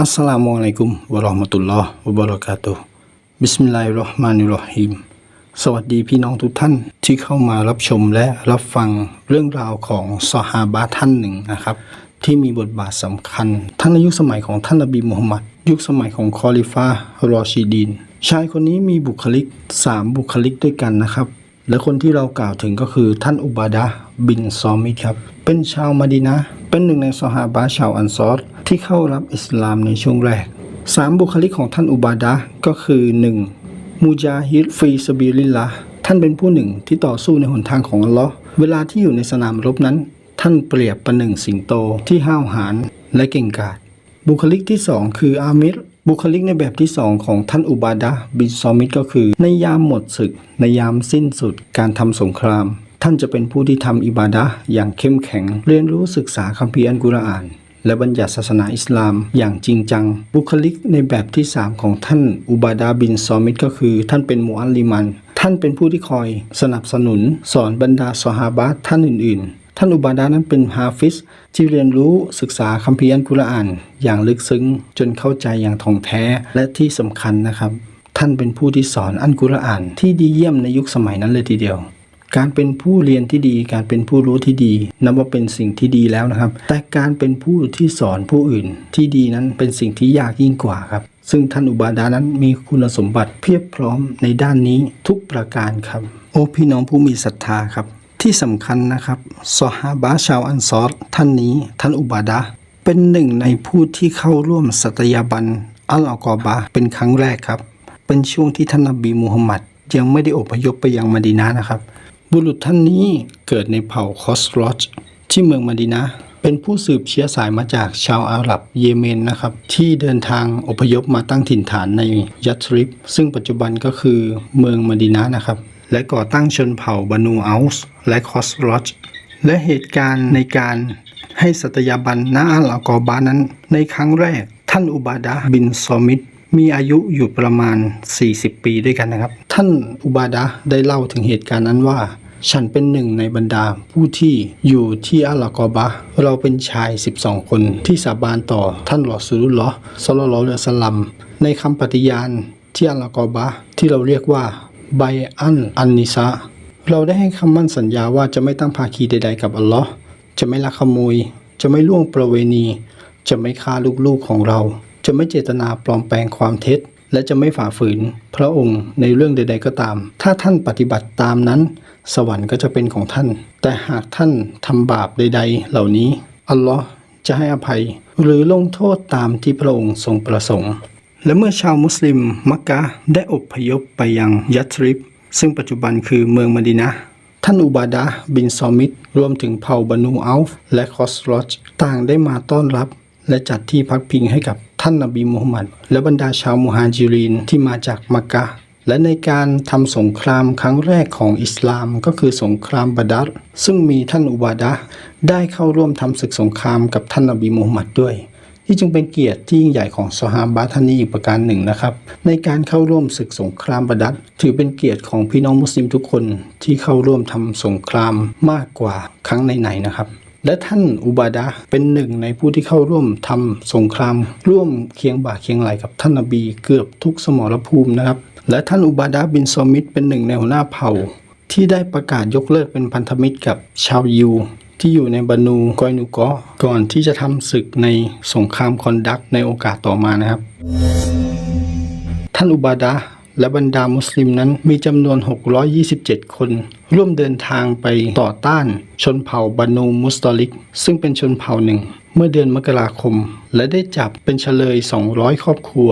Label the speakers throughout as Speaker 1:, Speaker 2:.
Speaker 1: อัสสลามุอะลัยกุมวะเราะห์มะตุลลอฮ์วะบะเราะกาตุฮ์บิสมิลลาฮิรเราะห์มานิรเราะฮีมสวัสดีพี่น้องทุกท่านที่เข้ามารับชมและรับฟังเรื่องราวของซอฮาบะท่านหนึ่งนะครับ ที่มีบทบาทสำคัญ ทั้งในยุคสมัยของท่านนบีมุฮัมมัด ยุคสมัยของคอลิฟารอชีดีน ชายคนนี้มีบุคลิก 3 บุคลิกด้วยกันนะครับ และคนที่เรากล่าวถึงก็คือท่านอุบาดะบินซอมิดครับ เป็นชาวมาดีนะ เป็นหนึ่งในซอฮาบะชาวอันซอรที่เข้ารับอิสลามในช่วงแรกสามบุคลิกของท่านอุบาดะก็คือ 1. มูจาฮิดฟีสบิลิลละท่านเป็นผู้หนึ่งที่ต่อสู้ในหนทางของอัลลอฮ์เวลาที่อยู่ในสนามรบนั้น ท่านเปรียบประหนึ่งสิงโตที่ห้าวหาญและเก่งกาจบุคลิกที่สองคืออามิรบุคลิกในแบบที่สองของท่านอุบาดะบินซอมิดก็คือ ในยามหมดศึก ในยามสิ้นสุดการทำสงคราม ท่านจะเป็นผู้ที่ทำอิบาดะห์อย่างเข้มแข็ง เรียนรู้ศึกษาคัมภีร์อัลกุรอาน และบัญญัติศาสนาอิสลามอย่างจริงจัง บุคลิกในแบบที่ 3 ของท่านอุบาดาบินซอมิดก็คือ ท่านเป็นมูอัลลิมัน ท่านเป็นผู้ที่คอย สนับสนุน สอนบรรดาสหาบะท่านอื่นๆ ท่านอุบาดานั้นเป็นฮาฟิซที่เรียนรู้ศึกษาคัมภีร์อัลกุรอาน อย่างลึกซึ้งจนเข้าใจอย่างท่องแท้และที่สำคัญนะครับ ท่านเป็นผู้ที่สอนอัลกุรอาน ที่ดีเยี่ยมในยุคสมัยนั้นเลยทีเดียว การเป็นผู้เรียนที่ดี การเป็นผู้รู้ที่ดี นับว่าเป็นสิ่งที่ดีแล้วนะครับ แต่การเป็นผู้ที่สอนผู้อื่นที่ดีนั้นเป็นสิ่งที่ยากยิ่งกว่าครับ ซึ่งท่านอุบาดานั้นมีคุณสมบัติเพียบพร้อมในด้านนี้ทุกประการครับ โอ้พี่น้องผู้มีศรัทธาครับ ที่สำคัญนะครับซอฮาบะชาวอันซอรท่านนี้ ท่านอุบาดะห์เป็นหนึ่งในผู้ที่เข้าร่วมสัตยาบันอัลอากอบะเป็นครั้งแรกครับ เป็นช่วงที่ท่านนบีมูฮัมมัดยังไม่ได้อพยพไปยังมดีนะห์นะครับ บุรุษท่านนี้เกิดในเผ่าคอสรอจที่เมืองมะดีนะ เป็นผู้สืบเชื้อสายมาจากชาวอาหรับเยเมนนะครับ ที่เดินทางอพยพมาตั้งถิ่นฐานในยัตริบซึ่งปัจจุบันก็คือเมืองมะดีนะนะครับ และก่อตั้งชนเผ่าบานูอัลส์และคอสรอจและเหตุการณ์ในการให้สัตยาบันณอัลกอบานั้น ในครั้งแรกท่านอุบาดะห์บินซอมิดมีอายุอยู่ประมาณ 40 ปีด้วยกันนะครับ ท่านอุบาดะได้เล่าถึงเหตุการณ์นั้นว่า ฉันเป็นหนึ่งในบรรดาผู้ที่อยู่ที่อัลลากอบะ เราเป็นชาย 12 คนที่สาบานต่อท่านรอซูลุลลอฮ์ศ็อลลลอฮุอะลัยฮิวะสลัม ในคำปฏิญาณที่อัลลากอบะ ที่เราเรียกว่าไบอันอันนิซาเราได้ให้คำมั่นสัญญาว่าจะไม่ตั้งภาคีใด ๆ กับอัลลอฮ์จะไม่ลักขโมย จะไม่ล่วงประเวณี จะไม่ฆ่าลูกๆของเรา จะไม่เจตนาปลอมแปลงความเท็จ และจะไม่ฝ่าฝืน พระองค์ในเรื่องใด ๆ ก็ตาม ถ้าท่านปฏิบัติตามนั้น สวรรค์ก็จะเป็นของท่าน แต่หากท่านทำบาปใด ๆ เหล่านี้ อัลลอฮ์จะให้อภัย หรือลงโทษตามที่พระองค์ทรงประสงค์ และเมื่อชาวมุสลิม มักกะได้อพยพไปยังยัตริบ ซึ่งปัจจุบันคือเมืองมดีนะท่านอุบาดะห์บินซอมิดรวมถึงเผ่าบานูอัลฟและคอสรอจต่างได้มาต้อนรับ และจัดที่พักพิงให้กับท่านนบีมูฮัมมัดและบรรดาชาวมุฮาจิรินที่มาจากมักกะ และในการทำสงครามครั้งแรกของอิสลามก็คือสงครามบาดัรซึ่งมีท่านอุบาดะได้เข้าร่วมทำศึกสงครามกับท่านนบีมูฮัมมัดด้วย ที่จึงเป็นเกียรติที่ยิ่งใหญ่ของซอฮาบะท่านนี้อีกประการหนึ่งนะครับ ในการเข้าร่วมศึกสงครามบาดัรถือเป็นเกียรติของพี่น้องมุสลิมทุกคนที่เข้าร่วมทำสงครามมากกว่าครั้งไหนๆนะครับและท่านอุบาดะเป็นหนึ่งในผู้ที่เข้าร่วมทำสงคราม ร่วมเคียงบ่าเคียงไหลกับท่านนบีเกือบทุกสมรภูมินะครับ และท่านอุบาดะบินซอมิดเป็นหนึ่งในหัวหน้าเผ่า ที่ได้ประกาศยกเลิกเป็นพันธมิตรกับชาวยิวที่อยู่ในบานูกอยนูกอก่อนที่จะทำศึกในสงครามคอนดักในโอกาสต่อมานะครับ ท่านอุบาดะและบรรดามุสลิมนั้นมีจำนวน 627 คน ร่วมเดินทางไปต่อต้านชนเผ่าบานูมุสตอลิก ซึ่งเป็นชนเผ่าหนึ่ง เมื่อเดือนมกราคม และได้จับเป็นเฉลย 200 ครอบครัว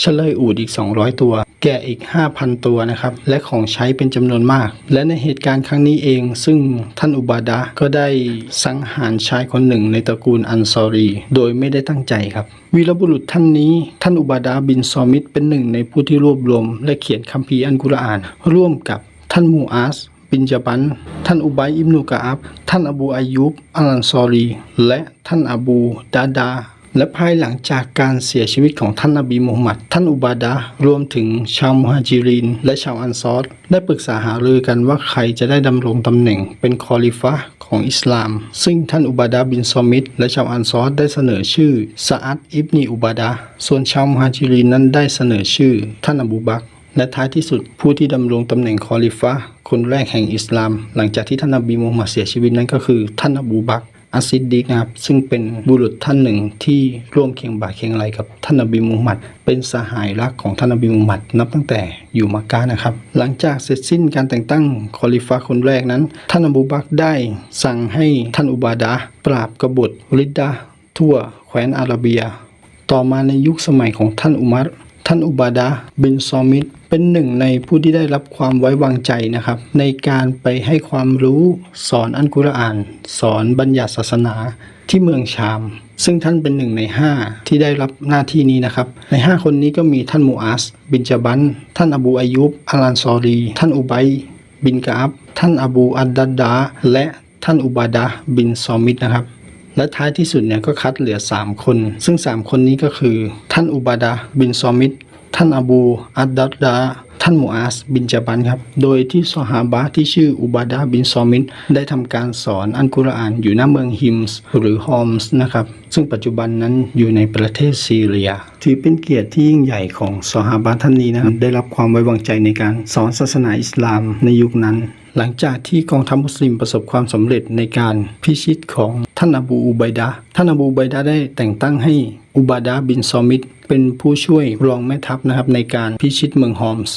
Speaker 1: เฉลยอูดอีก 200 ตัว แกะอีก 5,000 ตัวนะครับ และของใช้เป็นจำนวนมาก และในเหตุการณ์ครั้งนี้เอง ซึ่งท่านอุบาดะก็ได้สังหารชายคนหนึ่งในตระกูลอันซอรี โดยไม่ได้ตั้งใจครับวีรบุรุษท่านนี้ท่านอุบาดะห์บินซอมิดเป็นหนึ่งในผู้ที่รวบรวม และเขียนคัมภีร์อันกุรอาน ร่วมกับท่านมูอาส บินจบัน ท่านอุบัยอิบนุกะอับ ท่านอบูอายุบอัลลันซอรี และท่านอบูดาดา และภายหลังจากการเสียชีวิตของท่านนบีมูฮัมหมัด ท่านอุบาดะรวมถึงชาวมุฮัจิริน และชาวอันซอรได้ปรึกษาหารือกันว่าใครจะได้ดำรงตำแหน่งเป็นคอลิฟะของอิสลาม ซึ่งท่านอุบาดะห์บินซอมิดและชาวอันซอรได้เสนอชื่อซาอัดอิบนีอุบาดะห์ส่วนชาวมุฮัจิรินนั้นได้เสนอชื่อ ท่านอบูบัก และท้ายที่สุดผู้ที่ดำรงตำแหน่งคอลิฟะคนแรกแห่งอิสลาม หลังจากที่ท่านนบีมูฮัมมัดเสียชีวิตนั้นก็คือ ท่านอบูบักอัสซิดดิกนะครับซึ่งเป็นบุรุษท่านหนึ่งที่ร่วมเคียงบ่าเคียงไหลกับท่านนบีมูฮัมมัด เป็นสหายรักของท่านนบีมูฮัมมัดนับตั้งแต่อยู่มักกะนะครับ หลังจากเสร็จสิ้นการแต่งตั้งคอลิฟะคนแรกนั้น ท่านอบูบักได้สั่งให้ท่านอุบาดะปราบกบฏริดดะทั่วแคว้นอาระเบีย ต่อมาในยุคสมัยของท่านอุมัร ท่านอุบาดะบินซอมิดเป็นหนึ่งในผู้ที่ได้รับความไว้วางใจนะครับ ในการไปให้ความรู้สอนอันกุรอาน สอนบัญญัติศาสนาที่เมืองชาม ซึ่งท่านเป็นหนึ่งในห้าที่ได้รับหน้าที่นี้นะครับ ในห้าคนนี้ก็มีท่านมูอัสบินจาบันท่านอบูอายุบอาลันซอรี ท่านอุบัยบินกาอับท่านอบูอัดดัดดาและท่านอุบาดะบินซอมิดนะครับ และท้ายที่สุดเนี่ยก็คัดเหลือ 3 คน ซึ่ง 3 คนนี้ก็คือ ท่านอุบาดะบินซอมิดท่านอบูอัดดัดดาท่านมูอาสบินจาบันครับ โดยที่ซอฮาบะที่ชื่ออุบาดะบินซอมิดได้ทำการสอนอันกุรอานอยู่หน้าเมืองฮิมส์หรือฮอมส์นะครับ ซึ่งปัจจุบันนั้นอยู่ในประเทศซีเรีย ถือเป็นเกียรติที่ยิ่งใหญ่ของซอฮาบะท่านนี้นะครับ ได้รับความไว้วางใจในการสอนศาสนาอิสลามในยุคนั้น หลังจากที่กองทัพมุสลิมประสบความสำเร็จในการพิชิตของท่านอบูอุบัยดะท่านอบูอุบัยดะได้แต่งตั้งให้อุบาดะบินซอมิดเป็นผู้ช่วยรองแม่ทัพนะครับในการพิชิตเมืองฮอมส์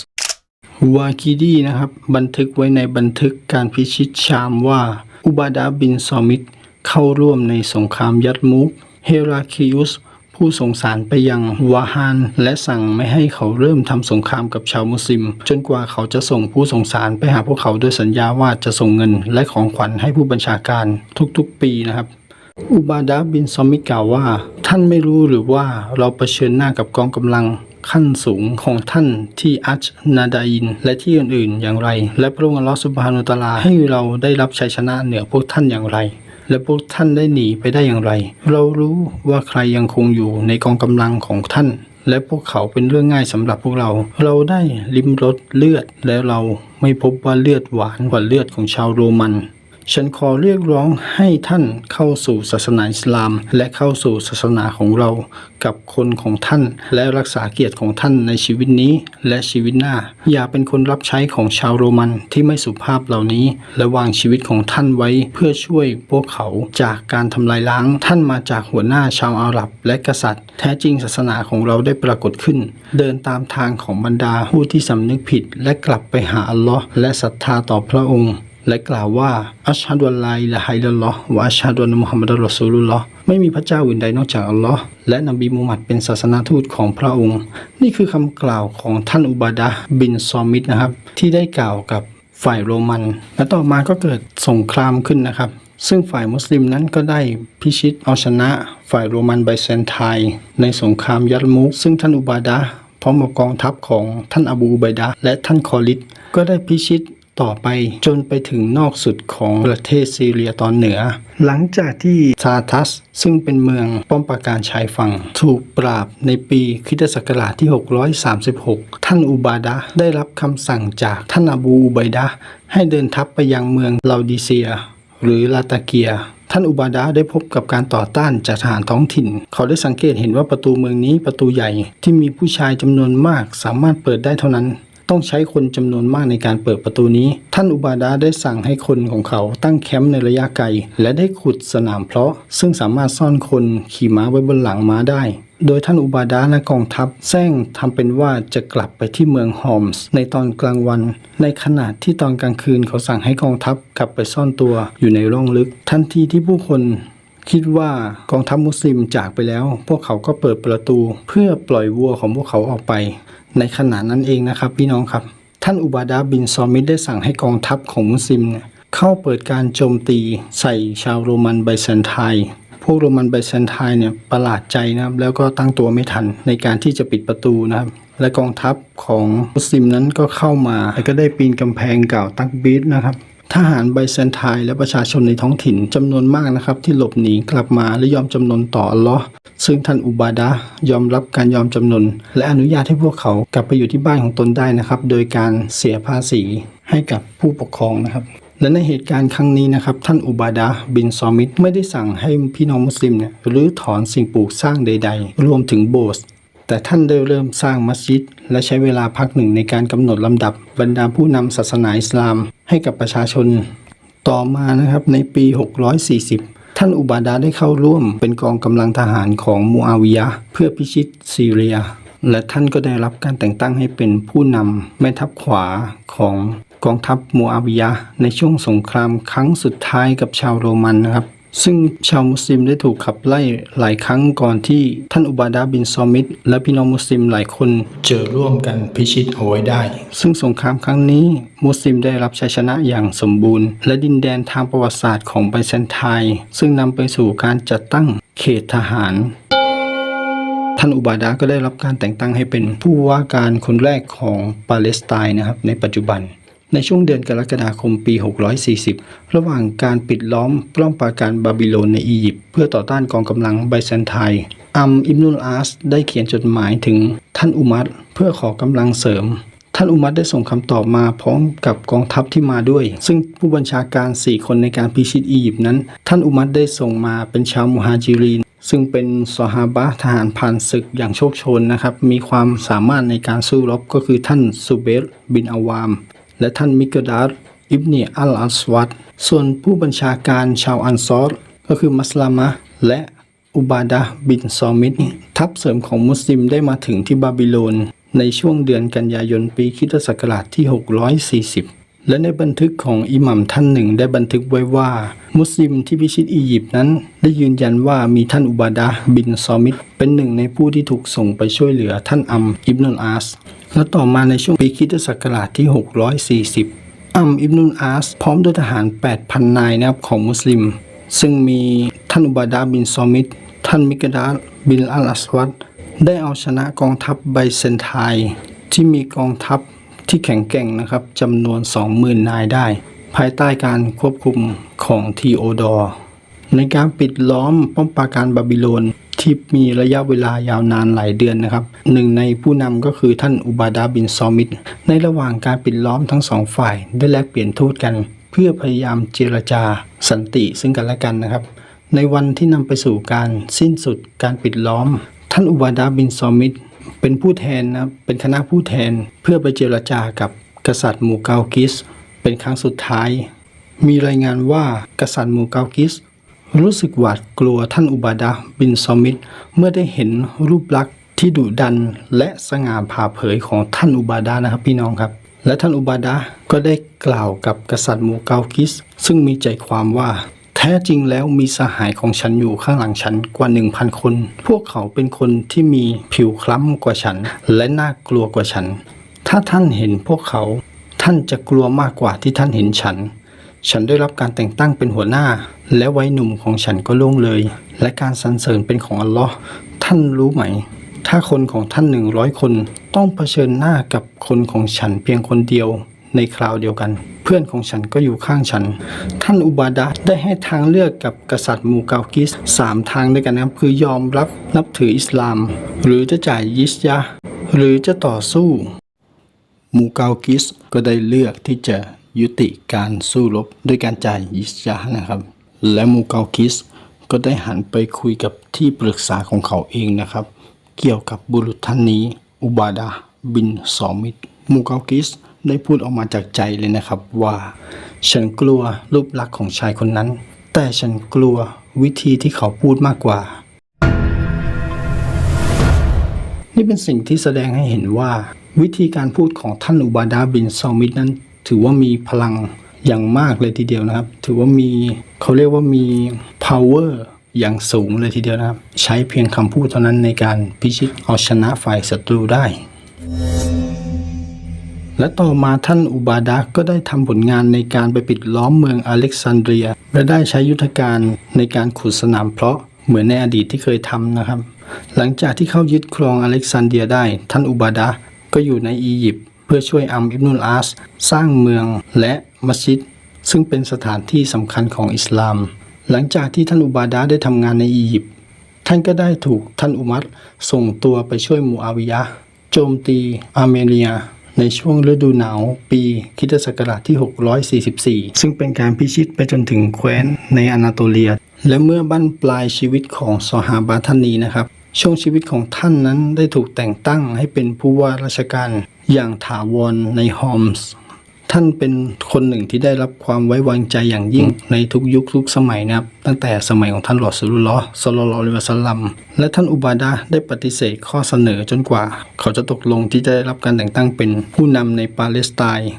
Speaker 1: วากิดีนะครับบันทึกไว้ในบันทึกการพิชิตชามว่า อุบาดาบินซอมิดเข้าร่วมในสงครามยัดมุกเฮราคิอุส ผู้ส่งสารไปยังวาฮานและสั่งไม่ให้เขาเริ่มทำสงครามกับชาวมุสลิม จนกว่าเขาจะส่งผู้ส่งสารไปหาพวกเขาด้วยสัญญาว่าจะส่งเงินและของขวัญให้ผู้บัญชาการทุกๆปีนะครับอุบาดะห์บินซอมิกล่าวว่า ท่านไม่รู้หรือว่าเราเผชิญหน้ากับกองกำลังขั้นสูงของท่านที่อัจนาดาอิน และที่อื่นๆอย่างไร และพระองค์ลอสุบฮานุตลาให้เราได้รับชัยชนะเหนือพวกท่านอย่างไร และพวกท่านได้หนีไปได้อย่างไร เรารู้ว่าใครยังคงอยู่ในกองกำลังของท่าน และพวกเขาเป็นเรื่องง่ายสำหรับพวกเรา เราได้ลิ้มรสเลือดและเราไม่พบว่าเลือดหวานกว่าเลือดของชาวโรมัน ฉันขอเรียกร้องให้ท่านเข้าสู่ศาสนาอิสลาม และเข้าสู่ศาสนาของเรากับคนของท่าน และรักษาเกียรติของท่านในชีวิตนี้ และชีวิตหน้า อย่าเป็นคนรับใช้ของชาวโรมันที่ไม่สุภาพเหล่านี้ และวางชีวิตของท่านไว้เพื่อช่วยพวกเขาจากการทำลายล้าง ท่านมาจากหัวหน้าชาวอาหรับและกษัตริย์ แท้จริงศาสนาของเราได้ปรากฏขึ้น เดินตามทางของบรรดาผู้ที่สำนึกผิด และกลับไปหาอัลลอฮ์และศรัทธาต่อพระองค์ และกล่าวว่าอัชฮะดุอัลลอฮ์อิละฮลลัลอฮ์วะอัชฮะดุอันนะมุฮัมมัดอัลรอซูลุลลอฮ์ไม่มีพระเจ้าอื่นใดนอกจากอัลลอฮ์และนบีมูฮัมมัดเป็นศาสนาทูตของพระองค์ นี่คือคำกล่าวของท่านอุบาดะบินซอมิดนะครับ ที่ได้กล่าวกับฝ่ายโรมัน และต่อมาก็เกิดสงครามขึ้นนะครับ ซึ่งฝ่ายมุสลิมนั้นก็ได้พิชิตเอาชนะ ฝ่ายโรมันไบแซนไทน์ในสงครามยัดมุกซึ่งท่านอุบาดะพร้อมกับกองทัพของท่านอบูอุบัยดะและท่านคอลิดก็ได้พิชิต ต่อไปจนไปถึงนอกสุดของประเทศซีเรียตอนเหนือ หลังจากที่ซาทัสซึ่งเป็นเมืองป้อมปราการชายฝั่ง ถูกปราบในปีคริสตศักราชที่ 636 ท่านอุบาดะได้รับคำสั่งจากท่านอบูอุบัยดะให้เดินทัพไปยังเมืองลาดิเซีย หรือลาตาเกียท่านอุบาดะได้พบกับการต่อต้านจากทหารท้องถิ่น เขาได้สังเกตเห็นว่าประตูเมืองนี้ประตูใหญ่ที่มีผู้ชายจำนวนมากสามารถเปิดได้เท่านั้น ต้องใช้คนจำนวนมากในการเปิดประตูนี้ ท่านอุบาดะห์ได้สั่งให้คนของเขาตั้งแคมป์ในระยะไกล และได้ขุดสนามเพาะ ซึ่งสามารถซ่อนคนขี่ม้าไว้บนหลังม้าได้ โดยท่านอุบาดะห์และกองทัพแซงทำเป็นว่าจะกลับไปที่เมืองฮอมส์ในตอนกลางวัน ในขณะที่ตอนกลางคืนเขาสั่งให้กองทัพกลับไปซ่อนตัวอยู่ในร่องลึก ทันทีที่ผู้คนคิดว่ากองทัพมุสลิมจากไปแล้ว พวกเขาก็เปิดประตู เพื่อปล่อยวัวของพวกเขาออกไป ในขณะนั้นเองนะครับพี่น้องครับ ท่านอุบาดาบินซอมิดได้สั่งให้กองทัพของมุสลิมเนี่ยเข้าเปิดการโจมตีใส่ชาวโรมันไบแซนไทน์พวกโรมันไบแซนไทน์เนี่ยประหลาดใจนะครับแล้วก็ตั้งตัวไม่ทันในการที่จะปิดประตูนะครับ และกองทัพของมุสลิมนั้นก็เข้ามา แล้วก็ได้ปีนกำแพงเก่าตักบีดนะครับ ทหารไบแซนไทน์และประชาชนในท้องถิ่นจำนวนมากนะครับ ที่หลบหนีกลับมาและยอมจำนนต่ออัลลอฮ์ซึ่งท่านอุบาดะยอมรับการยอมจำนน และอนุญาตให้พวกเขากลับไปอยู่ที่บ้านของตนได้นะครับ โดยการเสียภาษีให้กับผู้ปกครองนะครับ และในเหตุการณ์ครั้งนี้นะครับ ท่านอุบาดะบินซอมิดไม่ได้สั่งให้พี่น้องมุสลิมเนี่ยรื้อถอนสิ่งปลูกสร้างใด ๆ รวมถึงโบสถ์แต่ท่านได้เริ่มสร้างมัสยิด และใช้เวลาพักหนึ่งในการกำหนดลำดับบรรดาผู้นำศาสนาอิสลาม ให้กับประชาชนต่อมานะครับในปี 640 ท่านอุบาดาได้เข้าร่วมเป็นกองกำลังทหารของมูอาวิยะเพื่อพิชิตซีเรีย และท่านก็ได้รับการแต่งตั้งให้เป็นผู้นำแม่ทัพขวาของกองทัพมูอาวิยะในช่วงสงครามครั้งสุดท้ายกับชาวโรมันนะครับ ซึ่งชาวมุสลิมได้ถูกขับไล่หลายครั้งก่อนที่ท่านอุบาดาบินซอมิดและพี่น้องมุสลิมหลายคนเจอร่วมกันพิชิตเอาไว้ได้ ซึ่งสงครามครั้งนี้มุสลิมได้รับชัยชนะอย่างสมบูรณ์ และดินแดนทางประวัติศาสตร์ของไบแซนไทน์ซึ่งนำไปสู่การจัดตั้งเขตทหารท่านอุบาดาก็ได้รับการแต่งตั้งให้เป็นผู้ว่าการคนแรกของปาเลสไตน์นะครับในปัจจุบัน ในช่วงเดือนกรกฎาคมปี 640 ระหว่างการปิดล้อมปล้อมปราการบาบิโลนในอียิปต์เพื่อต่อต้านกองกำลังไบแซนไทน์อัมอิบนุลอาสได้เขียนจดหมายถึงท่านอุมัดเพื่อขอกำลังเสริม ท่านอุมัดได้ส่งคำตอบมาพร้อมกับกองทัพที่มาด้วย ซึ่งผู้บัญชาการ 4 คนในการพิชิตอียิปต์นั้น ท่านอุมัดได้ส่งมาเป็นชาวมุฮาจิรีนซึ่งเป็นซอฮาบะทหารผ่านศึกอย่างโชคชนนะครับ มีความสามารถในการสู้รบก็คือท่านซูเบรบินอาวาม และท่านมิกดาดอิบเนอัลอัสวัดส่วนผู้บัญชาการชาวอันซอรก็คือมัสลามะและอุบาดะห์บินซอมิดทัพเสริมของมุสลิมได้มาถึงที่บาบิโลน ในช่วงเดือนกันยายนปีคิตศักราชที่ 640 และในบันทึกของอิหมัมท่านหนึ่งได้บันทึกไว้ว่า มุสลิมที่พิชิตอียิปต์นั้น ได้ยืนยันว่ามีท่านอุบาดะห์บินซอมิดเป็นหนึ่งในผู้ที่ถูกส่งไปช่วยเหลือท่านอัมอิบนุลอาส และต่อมาในช่วงปีคริสตศักราชที่ 640 อัมอิบนุลอาส พร้อมด้วยทหาร 8,000 นายนะครับของมุสลิม ซึ่งมีท่านอุบาดาบินซอมิดท่านมิกดาบินอัลอัสวัดได้เอาชนะกองทัพไบเซนไทน์ที่มีกองทัพที่แข็งแกร่งนะครับจำนวน 20,000 นายได้ ภายใต้การควบคุมของทีโอดอร์ในการปิดล้อมป้อมปราการบาบิโลน ที่มีระยะเวลายาวนานหลายเดือนนะครับหนึ่งในผู้นำก็คือท่านอุบาดาบินซอมิดในระหว่างการปิดล้อมทั้งสองฝ่ายได้แลกเปลี่ยนทูตกัน เพื่อพยายามเจรจาสันติซึ่งกันและกันนะครับ ในวันที่นำไปสู่การสิ้นสุดการปิดล้อม ท่านอุบาดาบินซอมิดเป็นผู้แทนนะเป็นคณะผู้แทนเพื่อไปเจรจากับกษัตริย์มูเกากิส เป็นครั้งสุดท้าย มีรายงานว่ากษัตริย์มูเกากิส รู้สึกหวาดกลัวท่านอุบาดะห์บินซอมิดเมื่อได้เห็นรูปลักษณ์ที่ดุดันและสง่าผ่าเผยของท่านอุบาดะห์นะครับพี่น้องครับ และท่านอุบาดะห์ก็ได้กล่าวกับกษัตริย์มูเกากิส ซึ่งมีใจความว่า แท้จริงแล้วมีสหายของฉันอยู่ข้างหลังฉันกว่าหนึ่งพันคน พวกเขาเป็นคนที่มีผิวคล้ำกว่าฉัน และน่ากลัวกว่าฉัน ถ้าท่านเห็นพวกเขา ท่านจะกลัวมากกว่าที่ท่านเห็นฉัน ฉันได้รับการแต่งตั้งเป็นหัวหน้า และวัยหนุ่มของฉันก็ล่วงเลย และการสรรเสริญเป็นของอัลลอฮ์ท่านรู้ไหม ถ้าคนของท่านหนึ่งร้อยคน ต้องเผชิญหน้ากับคนของฉันเพียงคนเดียวในคราวเดียวกัน เพื่อนของฉันก็อยู่ข้างฉัน ท่านอุบาดะได้ให้ทางเลือกกับกษัตริย์มูกากิสสามทางด้วยกันนะครับคือยอมรับนับถืออิสลาม หรือจะจ่ายยิสยะห์หรือจะต่อสู้มูกากิสก็ได้เลือกที่จะยุติการสู้รบด้วยการจ่ายยิสยานะครับ และมูเกากิสก็ได้หันไปคุยกับที่ปรึกษาของเขาเองนะครับ เกี่ยวกับบุรุษท่านนี้ อุบาดะห์บินซอมิดมูเกากิสได้พูดออกมาจากใจเลยนะครับว่า ฉันกลัวรูปลักษณ์ของชายคนนั้น แต่ฉันกลัววิธีที่เขาพูดมากกว่า นี่เป็นสิ่งที่แสดงให้เห็นว่า วิธีการพูดของท่านอุบาดาบินซอมิดนั้น ถือว่ามีพลัง อย่างมากเลยทีเดียวนะครับ ถือว่ามีเขาเรียกว่ามี power อย่างสูงเลยทีเดียวนะครับ ใช้เพียงคำพูดเท่านั้นในการพิชิตเอาชนะฝ่ายศัตรูได้ และต่อมาท่านอุบาดะก็ได้ทำผลงานในการไปปิดล้อมเมืองอเล็กซานเดรีย และได้ใช้ยุทธการในการขุดสนามเพาะเหมือนในอดีตที่เคยทำนะครับ หลังจากที่เข้ายึดครองอเล็กซานเดียได้ ท่านอุบาดะก็อยู่ในอียิปต์เพื่อช่วยอัมอิบนุลอาส สร้างเมืองและ มัสยิด ซึ่งเป็นสถานที่สำคัญของอิสลาม หลังจากที่ท่านอุบาดะห์ได้ทำงานในอียิปต์ท่านก็ได้ถูกท่านอุมัรส่งตัวไปช่วยมูอาวิยะโจมตีอาร์เมเนีย ในช่วงฤดูหนาวปีคิตศักราชที่ 644 ซึ่งเป็นการพิชิตไปจนถึงแคว้นในอนาโตเลีย และเมื่อบั้นปลายชีวิตของซอฮาบะท่านนี้นะครับ ช่วงชีวิตของท่านนั้นได้ถูกแต่งตั้งให้เป็นผู้ว่าราชการอย่างถาวรในฮอมส์ ท่านเป็นคนหนึ่งที่ได้รับความไว้วางใจอย่างยิ่งในทุกยุคทุกสมัยนะครับตั้งแต่สมัยของท่านรอสุลลอฮ์สลลัลลอฮุอะลัยฮิวะสัลลัมและท่านอุบาดะห์ได้ปฏิเสธข้อเสนอจนกว่า เขาจะตกลงที่จะได้รับการแต่งตั้งเป็นผู้นำในปาเลสไตน์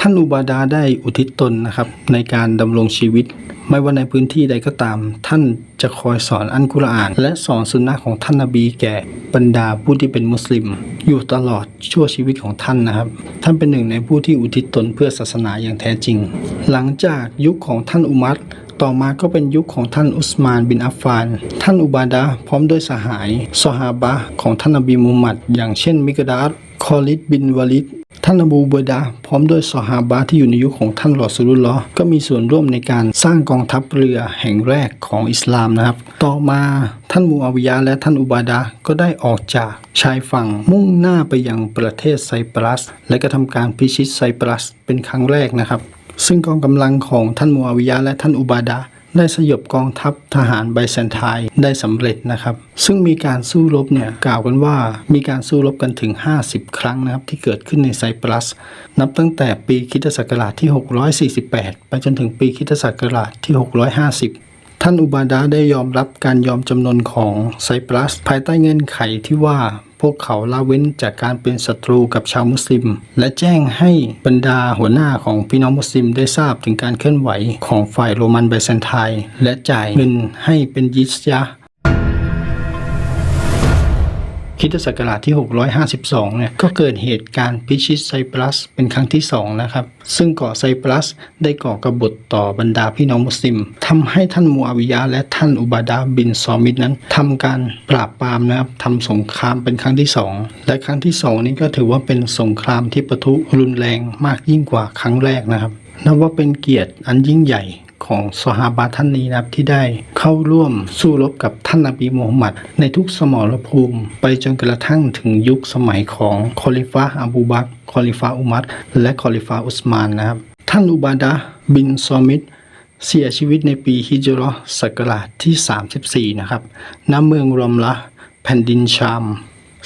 Speaker 1: ท่านอุบาดาห์ได้อุทิศตนนะครับในการดำรงชีวิต ไม่ว่าในพื้นที่ใดก็ตาม ท่านจะคอยสอนอันกุรอาน และสอนสุนนะของท่านนบีแก่บรรดาผู้ที่เป็นมุสลิม อยู่ตลอดชั่วชีวิตของท่านนะครับ ท่านเป็นหนึ่งในผู้ที่อุทิศตนเพื่อศาสนาอย่างแท้จริง หลังจากยุคของท่านอุมัรต่อมาก็เป็นยุคของท่านอุสมานบินอัฟฟาน ท่านอุบาดะพร้อมด้วยสหายซอฮาบะของท่านนบีมุฮัมมัด อย่างเช่นมิกดาดคอลิดบินวาลิด ท่านอบูเบดาพร้อมด้วยซอฮาบะที่อยู่ในยุคของท่านรอดซูลุลลอฮ์ก็มีส่วนร่วมในการสร้างกองทัพเรือแห่งแรกของอิสลามนะครับ ต่อมาท่านมูอาวิยะและท่านอุบาดะก็ได้ออกจากชายฝั่งมุ่งหน้าไปยังประเทศไซปรัส และก็ทำการพิชิตไซปรัสเป็นครั้งแรกนะครับ ซึ่งกองกำลังของท่านมูอาวิยะและท่านอุบาดะ ได้สยบกองทัพทหารไบแซนไทน์ได้สำเร็จนะครับ ซึ่งมีการสู้รบเนี่ยกล่าวกันว่ามีการสู้รบกันถึง 50 ครั้งนะครับ ที่เกิดขึ้นในไซปรัส นับตั้งแต่ปีคริตศักราชที่ 648 ไปจนถึงปีคิตศักราชที่ 650 ท่านอุบาดาได้ยอมรับการยอมจำนนของไซปรัส ภายใต้เงื่อนไขที่ว่าพวกเขาละเว้นจากการเป็นศัตรูกับชาวมุสลิม และแจ้งให้บรรดาหัวหน้าของพี่น้องมุสลิมได้ทราบถึงการเคลื่อนไหวของฝ่ายโรมันไบแซนไทน์และจ่ายเงินให้เป็นยิสยา คริสตศักราชที่ 652 เนี่ย ก็เกิดเหตุการณ์พิชิตไซปรัสเป็นครั้งที่ 2 นะครับ ซึ่งเกาะไซปรัสได้ก่อกบฏต่อบรรดาพี่น้องมุสลิมทำให้ท่านมูอาวิยะห์และท่านอุบาดาบินซอมิดนั้นทำการปราบปรามนะครับทำสงครามเป็นครั้งที่ 2 และครั้งที่ 2 นี้ก็ถือว่าเป็นสงครามที่ปะทุรุนแรงมากยิ่งกว่าครั้งแรกนะครับนับว่าเป็นเกียรติอันยิ่งใหญ่ ของสหาบะท่านนี้นะครับที่ได้เข้าร่วมสู้รบกับท่านนบีมูฮัมมัดในทุกสมรภูมิ ไปจนกระทั่งถึงยุคสมัยของคอลิฟะห์อบูบักคอลิฟะอุมัรและคอลิฟะอุสมานนะครับ ท่านอุบาดะบินซอมิดเสียชีวิตในปีฮิจราะศักราชที่ 34 นะครับ ณ เมืองรอมละแผ่นดินชาม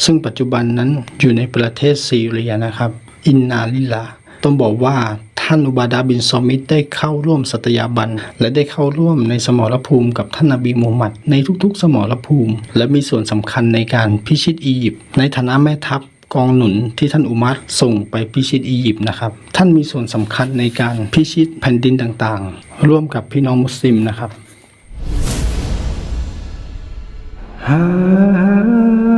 Speaker 1: ซึ่งปัจจุบันนั้นอยู่ในประเทศซีเรียนะครับ อินนาลิลลาต้องบอกว่า ท่านอุบาดาบินซอมิดได้เข้าร่วมสัตยาบัน และได้เข้าร่วมในสมรภูมิกับท่านนบีมูฮัมมัดในทุกๆ สมรภูมิ และมีส่วนสำคัญในการพิชิตอียิปต์ในฐานะแม่ทัพกองหนุนที่ท่านอุมัรส่งไปพิชิตอียิปต์นะครับ ท่านมีส่วนสำคัญในการพิชิตแผ่นดินต่างๆ ร่วมกับพี่น้องมุสลิมนะครับ
Speaker 2: Ha